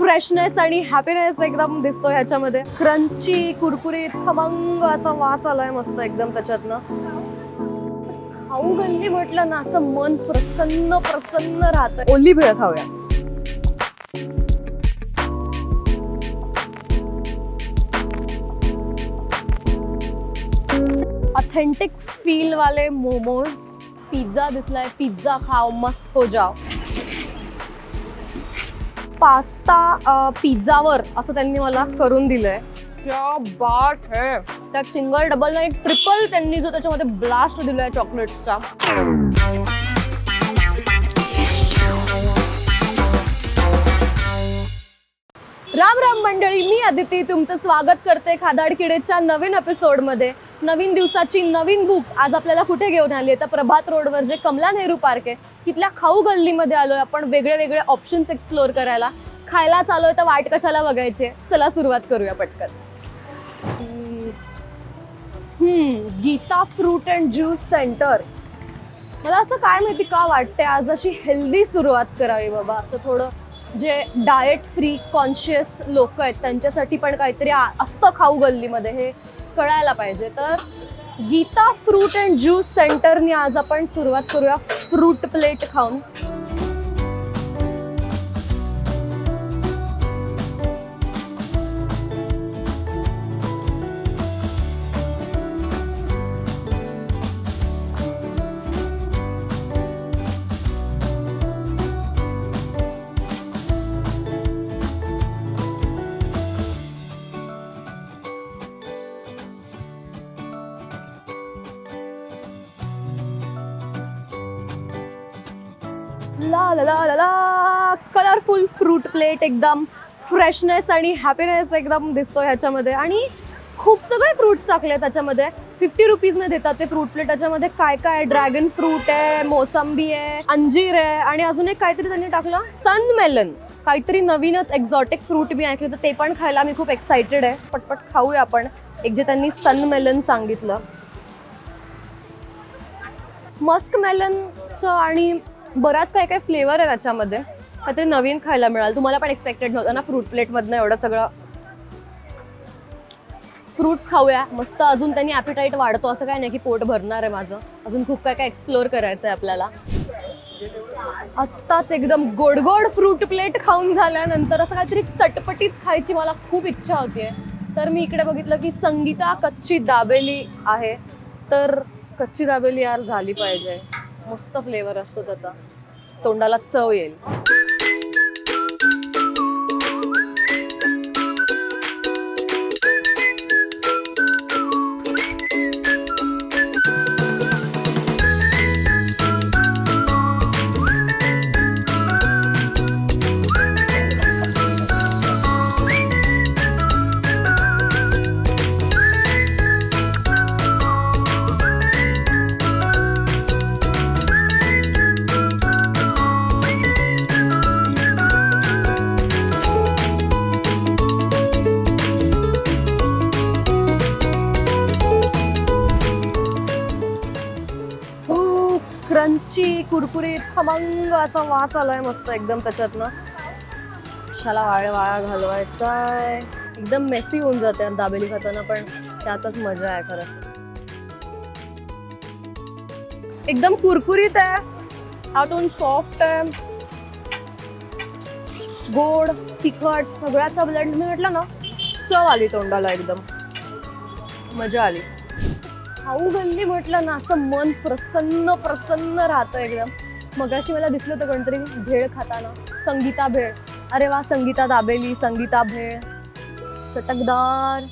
Freshness आणि happiness एकदम दिसतो ह्याच्यामध्ये. क्रंची कुरकुरीत खमंग असा वास आलाय मस्त एकदम त्याच्यातनं. खाऊ गल्ली म्हटलं ना असं मन प्रसन्न प्रसन्न राहतं ओली भेळ खाऊया. ऑथेंटिक फील वाले मोमोज पिझ्झा दिसलाय पिझ्झा खाओ मस्त हो जाओ. पास्ता पिझ्झावर असं त्यांनी मला करून दिलंय. क्या बाट है. त्यात सिंगल डबल नाही ट्रिपल त्यांनी जो त्याच्यामध्ये ब्लास्ट दिलाय चॉकलेटचा राम राम मंडळी मी अदिती तुमचं स्वागत करते खादाड किडेच्या नवीन एपिसोडमध्ये नवीन दिवसाची नवीन बुक आज आपल्याला कुठे घेऊन आली आहे? तर प्रभात रोडवर जे कमला नेहरू पार्क आहे तिथल्या खाऊ गल्लीमध्ये आलोय आपण वेगळे वेगळे ऑप्शन्स एक्सप्लोअर करायला. खायला चालू आहे तर वाट कशाला बघायची आहे? चला सुरुवात करूया पटकन. हम्म Geeta fruit and juice centre मला असं काय माहिती का वाटते आज अशी हेल्दी सुरुवात करावी बाबा. असं थोडं जे डाएट फ्री कॉन्शियस लोक आहेत त्यांच्यासाठी पण काहीतरी असतं खाऊ गल्लीमध्ये हे कळायला पाहिजे. तर गीता फ्रूट अँड ज्यूस सेंटरने आज आपण सुरुवात करूया फ्रूट प्लेट खाऊन. ला ला ला ला. कलरफुल फ्रूट प्लेट एकदम फ्रेशनेस आणि हॅपीनेस एकदम दिसतो ह्याच्यामध्ये. आणि खूप सगळे फ्रुट्स टाकले त्याच्यामध्ये फिफ्टी रुपीजने देतात ते फ्रूट प्लेट त्याच्यामध्ये काय काय? ड्रॅगन फ्रूट आहे मोसंबी आहे अंजीर आहे. आणि अजून एक काहीतरी त्यांनी टाकलं सन मेलन काहीतरी नवीनच एक्झॉटिक फ्रूट मी ऐकलं तर ते पण खायला मी खूप एक्सायटेड आहे. पटपट खाऊया आपण. एक जे त्यांनी सन मेलन सांगितलं मस्क मेलनचं आणि बराच काय काय फ्लेवर आहे त्याच्यामध्ये. काहीतरी नवीन खायला मिळालं. तुम्हाला पण एक्सपेक्टेड नव्हतं ना फ्रूट प्लेटमधनं एवढं सगळं? फ्रुट्स खाऊया. मस्त अजून त्यांनी ॲपिटाईट वाढतो. असं काय नाही की पोट भरणार आहे माझं. अजून खूप काय काय एक्सप्लोअर करायचं आहे आपल्याला. आत्ताच एकदम गोड गोड फ्रूट प्लेट खाऊन झाल्यानंतर असं काहीतरी चटपटीत खायची मला खूप इच्छा होती तर मी इकडे बघितलं की संगीता कच्ची दाबेली आहे. तर कच्ची दाबेली यार झाली पाहिजे. मस्त फ्लेवर असतो त्याचा. तोंडाला चव येईल. खमंग असा वास आलाय मस्त एकदम त्याच्यातनं. शाला वाळ वाळा घालवायचाय. एकदम मेसी होऊन जाते दाबेली खाताना पण त्यातच मजा आहे खरं. एकदम कुरकुरीत आहे. आतून सॉफ्ट आहे. गोड तिखट सगळ्याचा ब्लेंड मी म्हटलं ना चव आली तोंडाला एकदम. मजा आली. खाऊ गल्ली म्हटलं ना असं मन प्रसन्न प्रसन्न राहतं एकदम. मगाशी मला दिसलं होतं कोणतरी भेळ खाताना. संगीता भेळ. अरे वा संगीता दाबेली संगीता भेळ. चटकदार.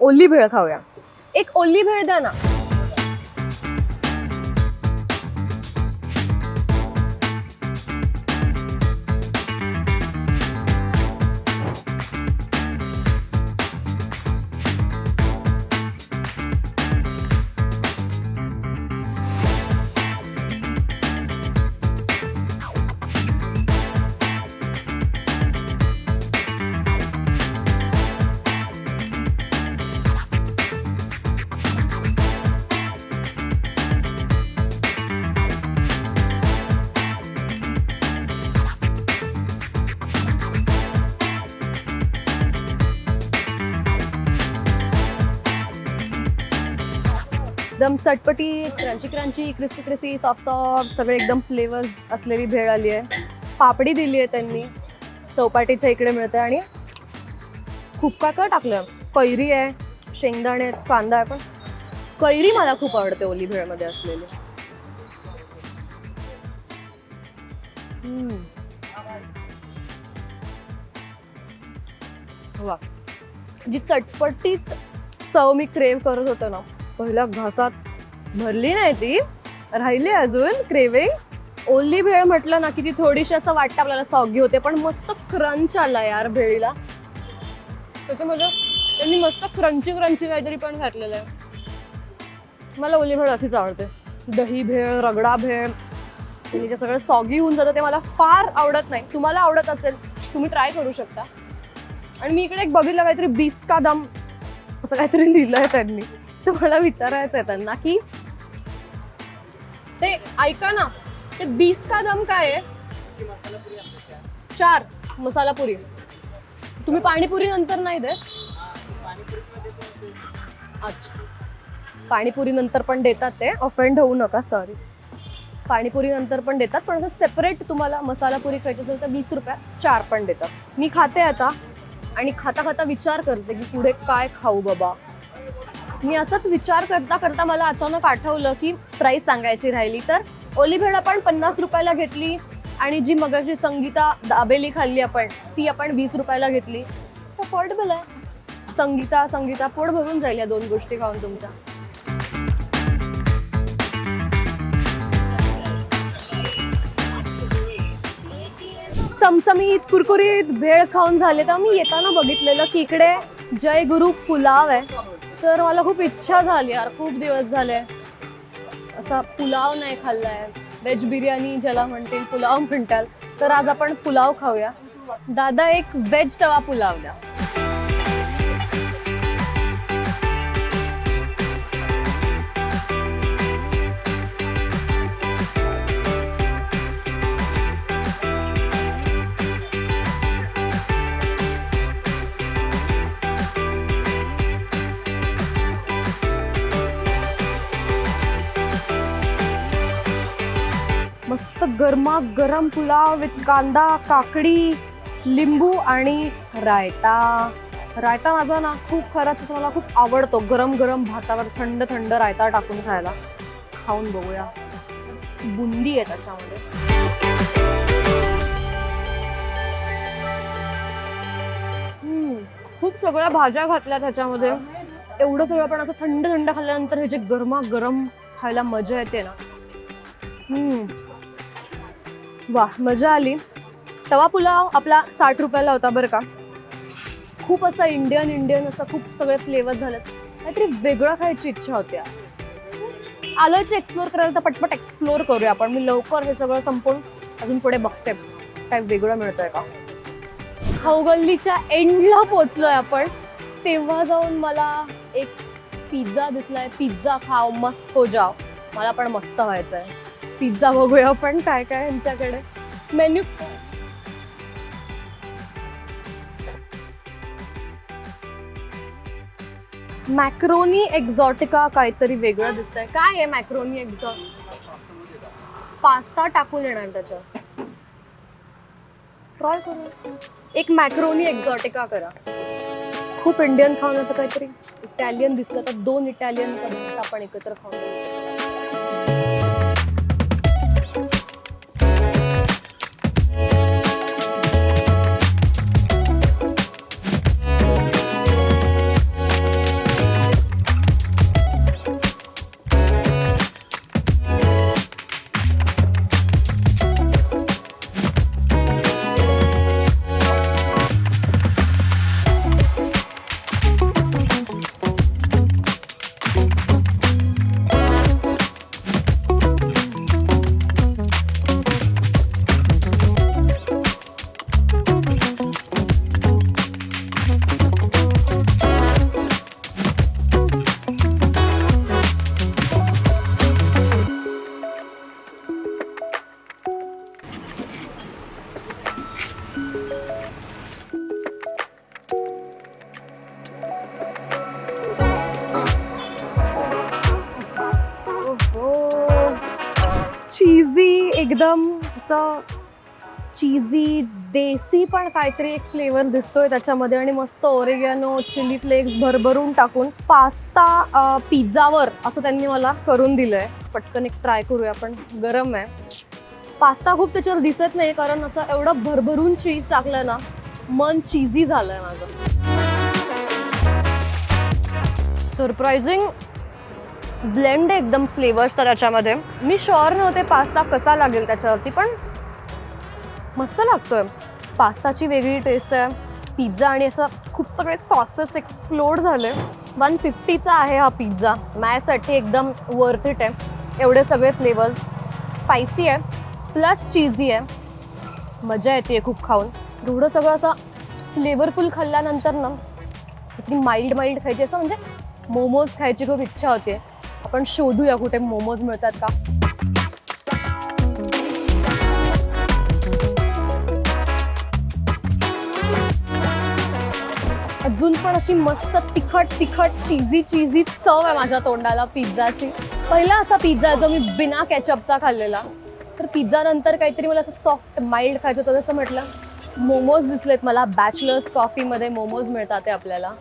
ओली भेळ खाऊया. एक ओली भेळ द्या ना. एकदम चटपटी crunchy crunchy crispy crispy soft soft सगळे एकदम फ्लेवर्स असलेली भेळ आली आहे. पापडी दिली आहे त्यांनी. चौपाटीच्या इकडे मिळते आणि खूप काय काय टाकलं. कैरी आहे शेंगदाणे आहेत कांदा आहे पण. कैरी मला खूप आवडते ओली भेळमध्ये असलेली. वा जी चटपटीत चव मी क्रेव करत होतो ना पहिल्या घासात भरली नाही ती. राहिली अजून क्रेविंग ओली भेळ म्हटलं ना की ती थोडीशी असं वाटतं आपल्याला सॉगी होते पण मस्त क्रंच आला यार भेळीला. त्याच्यामध्ये म्हणजे त्यांनी मस्त क्रंची क्रंची काहीतरी पण घातलेलं आहे. मला ओली भेळ अशीच आवडते. दही भेळ रगडा भेळ जे सगळं सॉगी होऊन जातं ते मला फार आवडत नाही. तुम्हाला आवडत असेल तुम्ही ट्राय करू शकता. आणि मी इकडे एक बघितलं काहीतरी बीस का दम असं काहीतरी लिहिलं आहे त्यांनी. तुम्हाला मला विचारायचं आहे त्यांना की ते ऐका ना ते बीस का दम काय आहे? चार मसाला पुरी तुम्ही पाणीपुरी नंतर नाही देत? अच्छा. पाणीपुरी नंतर पण देतात ते. ऑफेंड होऊ नका सॉरी पाणीपुरी नंतर पण देतात पण असं सेपरेट तुम्हाला मसाला पुरी खायची असेल तर वीस रुपयात चार पण देतात. मी खाते आता आणि खाता खाता विचार करते की पुढे काय खाऊ बाबा. मी असंच विचार करता करता मला अचानक आठवलं की प्राईस सांगायची राहिली. तर ओली भेळ आपण पन्नास रुपयाला घेतली आणि जी मगाशी संगीता दाबेली खाल्ली आपण ती आपण वीस रुपयाला घेतली. अफोर्डेबल आहे संगीता संगीता पोट भरून जाईल या दोन गोष्टी खाऊन तुमच्या. चमचमीत कुरकुरीत भेळ खाऊन झाले तर मी येताना बघितलेलं की इकडे जय गुरु पुलाव आहे. तर मला खूप इच्छा झाली यार खूप दिवस झाले. असा पुलाव नाही खाल्लाय. व्हेज बिर्याणी ज्याला म्हणतील पुलाव म्हणताल तर आज आपण पुलाव खाऊया. दादा एक व्हेज तवा पुलाव द्या. मस्त गरमा गरम पुलाव विथ कांदा काकडी लिंबू आणि रायता. रायता माझा ना खूप खरंच मला खूप आवडतो. गरम गरम भातावर थंड थंड रायता टाकून खायला. खाऊन बघूया. बुंदी आहे त्याच्यामध्ये. खूप सगळ्या भाज्या घातल्या त्याच्यामध्ये. एवढं सगळं पण असं थंड थंड खाल्ल्यानंतर हे जे गरमा गरम खायला मजा येते ना. हम्म. वा मजा आली. तवा पुलाव आपला साठ रुपयाला होता बरं का. खूप असा इंडियन इंडियन असं खूप सगळे फ्लेवर झालं काहीतरी वेगळं खायची इच्छा होती आलोच आलोयच एक्सप्लोर करायला तर पटपट एक्सप्लोर करूया आपण. मी लवकर हे सगळं संपवून अजून पुढे बघते. काय वेगळं मिळतंय का? खाऊगल्लीच्या एंडला पोचलोय आपण. तेव्हा जाऊन मला एक पिझ्झा दिसलाय. पिझ्झा खाव मस्त हो जाव. मला पण मस्त व्हायचं आहे पिझ्झा बघूया आपण काय काय यांच्याकडे मेन्यू. मॅक्रोनी एक्झॉटिका काहीतरी वेगळं दिसतंय. काय आहे मॅक्रोनी एक्झॉट पास्ता टाकून येणार त्याच्या ट्राय करू. एक मॅक्रोनी एक्झॉटिका करा. खूप इंडियन खाऊन असं काहीतरी इटॅलियन दिसलं तर दोन इटॅलियन पदार्थ आपण एकत्र खाऊन घेऊ. एकदम असं चीझी देसी पण काहीतरी एक फ्लेवर दिसतोय त्याच्यामध्ये आणि मस्त ओरेगॅनो चिली फ्लेक्स भरभरून टाकून पास्ता पिझ्झावर असं त्यांनी मला करून दिलंय. पटकन एक ट्राय करूया आपण. गरम आहे. पास्ता खूप त्याच्यावर दिसत नाही कारण असं एवढं भरभरून चीज टाकलं ना मन चीझी झालंय माझं. सरप्रायझिंग ब्लेंड आहे एकदम फ्लेवर्सचा त्याच्यामध्ये. मी शुअर नव्हते पास्ता कसा लागेल त्याच्यावरती पण मस्त लागतोय. पास्ताची वेगळी टेस्ट आहे. पिझ्झा आणि असं खूप सगळे सॉसेस एक्सप्लोड झाले. वन फिफ्टीचा आहे हा पिझ्झा माझ्यासाठी एकदम वर्थ इट आहे. एवढे सगळे फ्लेवर्स स्पायसी आहे. प्लस चीझी आहे. मजा येते खूप खाऊन. एवढं सगळं असं फ्लेवरफुल खाल्ल्यानंतर ना इतकी माइल्ड माइल्ड खायची असं म्हणजे मोमोज खायची खूप इच्छा होते. आपण शोधूया कुठे मोमोज मिळतात का? अजून पण अशी मस्त तिखट तिखट चिझी चिझी चव आहे माझ्या तोंडाला पिझ्झाची. पहिला असा पिझ्झा जो मी बिना कॅचअपचा खाल्लेला. तर पिझ्झा नंतर काहीतरी मला असं सॉफ्ट माइल्ड खायचं होतं जसं म्हटलं. मोमोज दिसलेत मला. बॅचलर्स कॉफीमध्ये मोमोज मिळतात ते आपल्याला.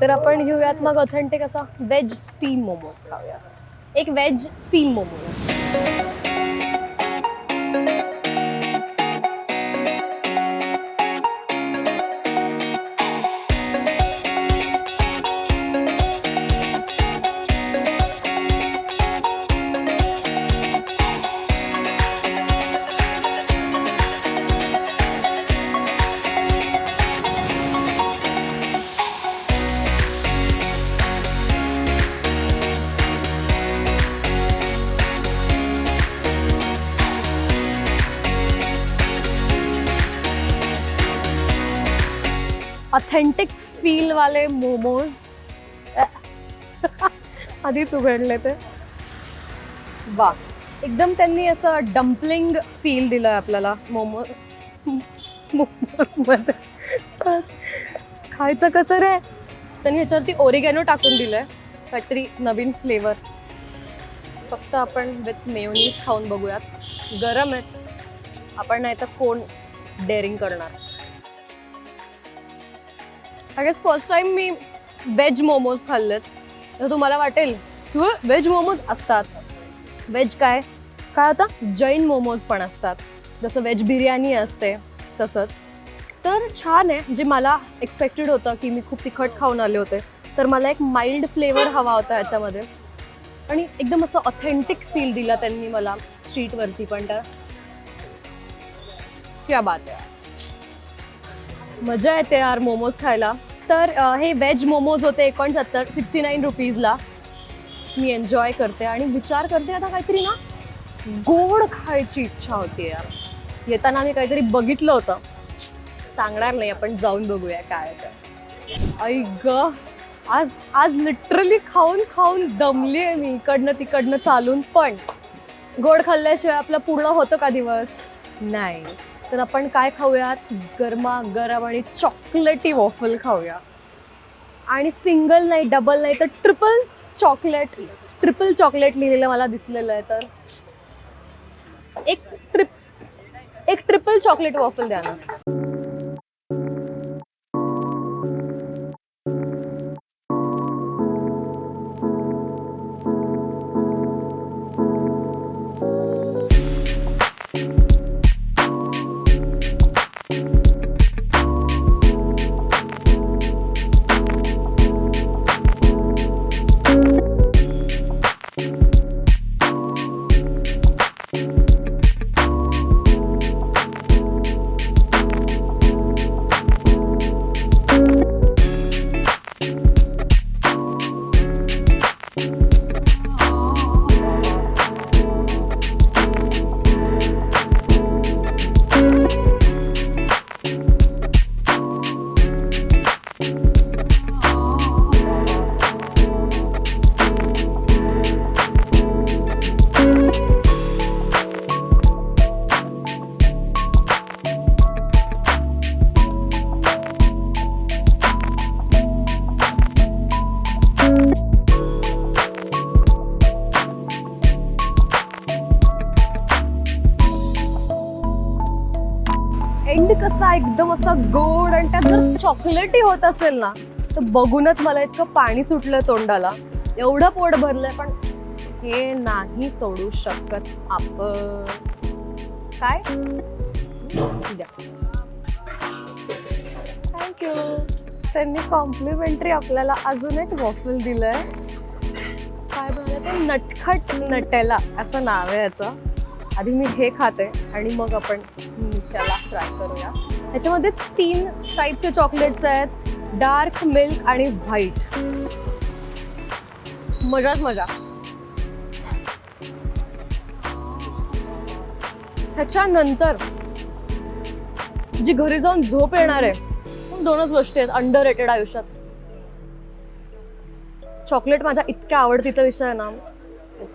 तर आपण घेऊयात मग ऑथेंटिक असा व्हेज स्टीम मोमोज खाऊया. एक veg steam momos authentic feel वाले मोमोज आधीच उघडले ते. वा एकदम त्यांनी असं डम्पलिंग फील दिलं आपल्याला मोमो मोमोजमध्ये खायचं कसं रे? त्यांनी ह्याच्यावरती ओरिगॅनो टाकून दिलंय. काहीतरी नवीन फ्लेवर फक्त आपण विथ मेयोनीज खाऊन बघूयात. गरम आहेत आपण नाही तर कोण डेअरिंग करणार. गेस फर्स्ट टाइम मी व्हेज मोमोज खाल्लेत. तर तुम्हाला वाटेल किंवा व्हेज मोमोज असतात. व्हेज काय? काय होतं? जैन मोमोज पण असतात. जसं व्हेज बिर्याणी असते तसंच. तर छान आहे. जे मला एक्सपेक्टेड होतं की मी खूप तिखट खाऊन आले होते. तर मला एक माइल्ड फ्लेवर हवा होता याच्यामध्ये. आणि एकदम असं ऑथेंटिक फील दिला त्यांनी मला स्ट्रीटवरती पण तर. क्या बात आहे. मजा येते यार मोमोज खायला. तर हे व्हेज मोमोज होते एकोणसत्तर सिक्स्टी नाईन रुपीजला. मी एन्जॉय करते आणि विचार करते आता काहीतरी ना गोड खायची इच्छा होती यार. येताना मी काहीतरी बघितलं होतं. सांगणार नाही आपण जाऊन बघूया काय तर ऐ ग आज आज लिटरली खाऊन खाऊन दमली आहे मी इकडनं तिकडनं चालून. पण गोड खाल्ल्याशिवाय आपलं पूर्ण होतं का दिवस? नाही. तर आपण काय खाऊयात? गरमा गरम आणि चॉकलेटी वॉफल खाऊया. आणि सिंगल नाही डबल नाही तर ट्रिपल चॉकलेट ट्रिपल चॉकलेट लिहिलेलं मला दिसलेलं आहे तर. एक ट्रिप एक ट्रिपल चॉकलेट वॉफल द्या ना. एंड कसा एकदम असा गोड आणि त्यात जर चॉकलेटी होत असेल ना तर बघूनच मला इतकं पाणी सुटलं तोंडाला. एवढं पोट भरलंय पण हे नाही सोडू शकत आपण. काय? थँक्यू त्यांनी कॉम्प्लिमेंटरी आपल्याला अजून एक वॉफल दिलंय. काय म्हणलं ते? नटखट नटेला असं नाव आहे याचं. आधी मी हे खाते आणि मग आपण त्याला ट्राय करूया. ह्याच्यामध्ये तीन टाईपचे चॉकलेट्स आहेत. डार्क मिल्क आणि व्हाईट मजाच मजा. ह्याच्यानंतर जी घरी जाऊन झोप येणार आहे दोनच गोष्टी आहेत. अंडर रेटेड आयुष्यात. चॉकलेट माझ्या इतक्या आवडतीचा विषय आहे ना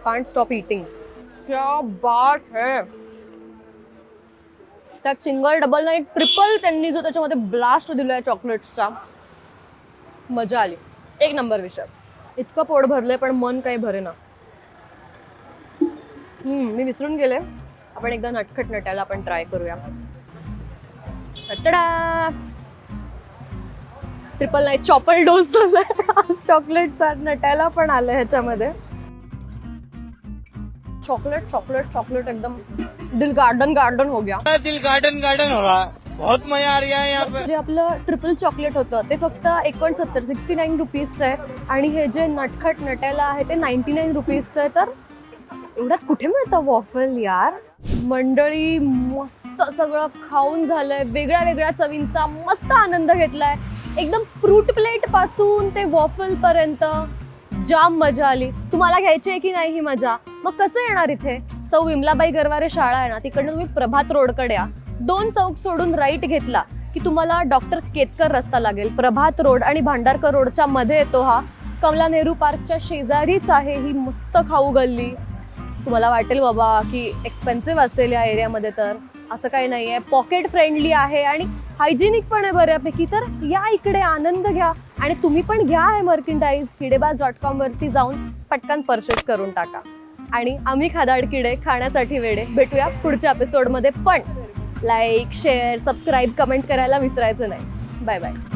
कांट स्टॉप इटिंग क्या बात है? त्यात सिंगल डबल नाही ट्रिपल त्यांनी जो त्याच्यामध्ये ब्लास्ट दिलाय चॉकलेट्सचा मजा आली. एक नंबर विषय. इतकं पोट भरलंय पण मन काही भरेना. हम्म मी विसरून गेले. आपण एकदा नटखट नटायला आपण ट्राय करूया. टटडा ट्रिपल नाही चॉपल डोस आज चॉकलेटचा नटायला पण आलं ह्याच्यामध्ये. चॉकलेट चॉकलेट चॉकलेट एकदम दिल गार्डन गार्डन हो गया। दिल गार्डन गार्डन हो रहा। है बहुत मजा आ रहा है यहाँ पे। जे आपलं ट्रिपल चॉकलेट होतं ते फक्त एकोणसत्तर सिक्स्टी नाईन रुपीजचं आहे. आणि हे जे नटखट नटेला आहे ते नाईन्टी नाईन रुपीजचं आहे. तर एवढ्यात कुठे मिळतं वॉफल यार? मंडळी मस्त सगळं खाऊन झालंय. वेगळ्या वेगळ्या चवींचा मस्त आनंद घेतलाय. एकदम फ्रूट प्लेटपासून ते वॉफल पर्यंत. जाम मजा आली. तुम्हाला घ्यायची आहे की नाही ही मजा? मग कसं येणार इथे? चौ विमलाबाई गरवारे शाळा आहे ना तिकडनं तुम्ही प्रभात रोडकडे या. दोन चौक सोडून राईट घेतला की तुम्हाला डॉक्टर केतकर रस्ता लागेल. प्रभात रोड आणि भांडारकर रोडच्या मध्ये येतो हा. कमला नेहरू पार्कच्या शेजारीच आहे ही मस्त खाऊ गल्ली. तुम्हाला वाटेल बाबा की एक्सपेन्सिव्ह असेल या एरियामध्ये तर. असं काही नाही आहे पॉकेट फ्रेंडली आहे आणि हायजिनिक पण आहे बऱ्यापैकी तर या इकडे आनंद घ्या आणि तुम्ही पण घ्या आहे मर्किंडाईज किडेबाज डॉट कॉम वरती जाऊन पटकन परचेस करून टाका. आणि आम्ही खादाड किडे खाण्यासाठी वेडे. भेटूया पुढच्या एपिसोडमध्ये पण लाईक शेअर सबस्क्राईब कमेंट करायला विसरायचं नाही. Bye bye